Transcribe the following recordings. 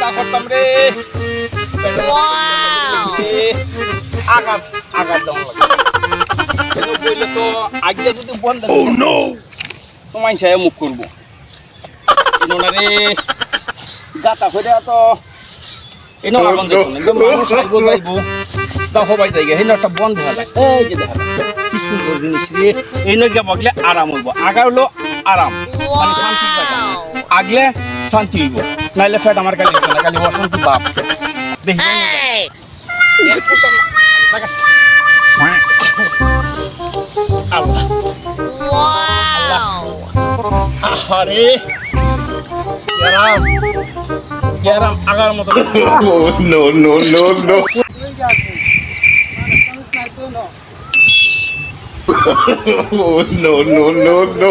চিন্তা করতাম রে। এ, আঘাত আঘাত দেওয়া লাগে। তো আগে যদি বন্ধ তো মানুষ মুখ করব। রে। গাতা করে তো এনো আগুন দেখো একদম মানুষ যাইবো। তা হবাই জায়গা হেন একটা বন্ধ হয়ে যায়। এই যে দেখা কি সুন্দর জিনিস রে। এই নগে বগলে আরাম হইব। আগা হলো আরাম। মানে আগলে শান্তি হইব। নাইলে ফেট আমার কাছে না খালি অশান্তি বাপ দেখি আরে গেরাম। গেরাম আগার মতো Oh no no no no! Oh no no no no!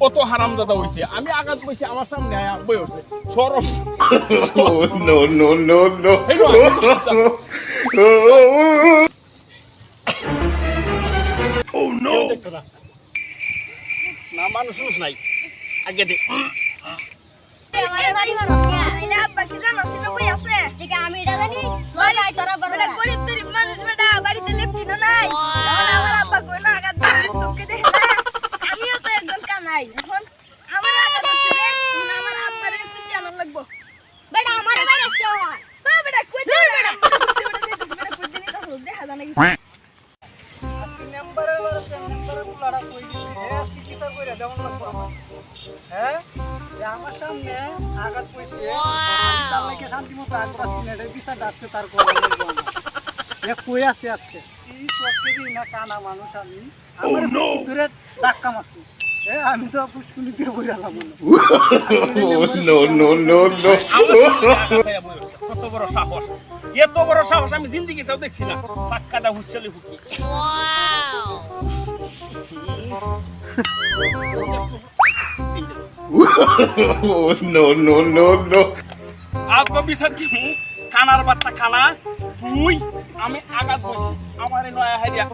কত হারাম দাদা হইছে। আমি আঘাত বসে আমার সামনে আয়া বই উঠছে। সরম Oh no no no no! কেউ না। না মানুষ নাই। আগে দেখ আমি এটা জানি তোরা গরিব বেটা আমার বাইরে কেউ হয়। বা বেটা কই দে বেটা। বেটা বেটা প্রতিদিনই তো হল দেখা জানা কিছু কই দিছি আজকে কি তা কইরা দেমন লাগবো আমার? হ্যাঁ আমার সামনে আঘাত পড়ছে তার লাগে শান্তি মতো আঘাত আছি না আজকে তার করা এ কই আছে আজকে? এই চক্কে দিই না কানা মানুষ আমি। আমার oh, ধরে ধাক্কা মারছি। আমি তো আলাম Oh no no no no! কত বড় সাহস। এত বড় সাহস আমি জিন্দিগিতেও দেখছি না। পাক্কা দা হুচ্চলি হুকি। No no no no! আজকে বিচার কি? কানার বাচ্চা কানা তুই আমি আঘাত বসি আমার নয়া হারিয়া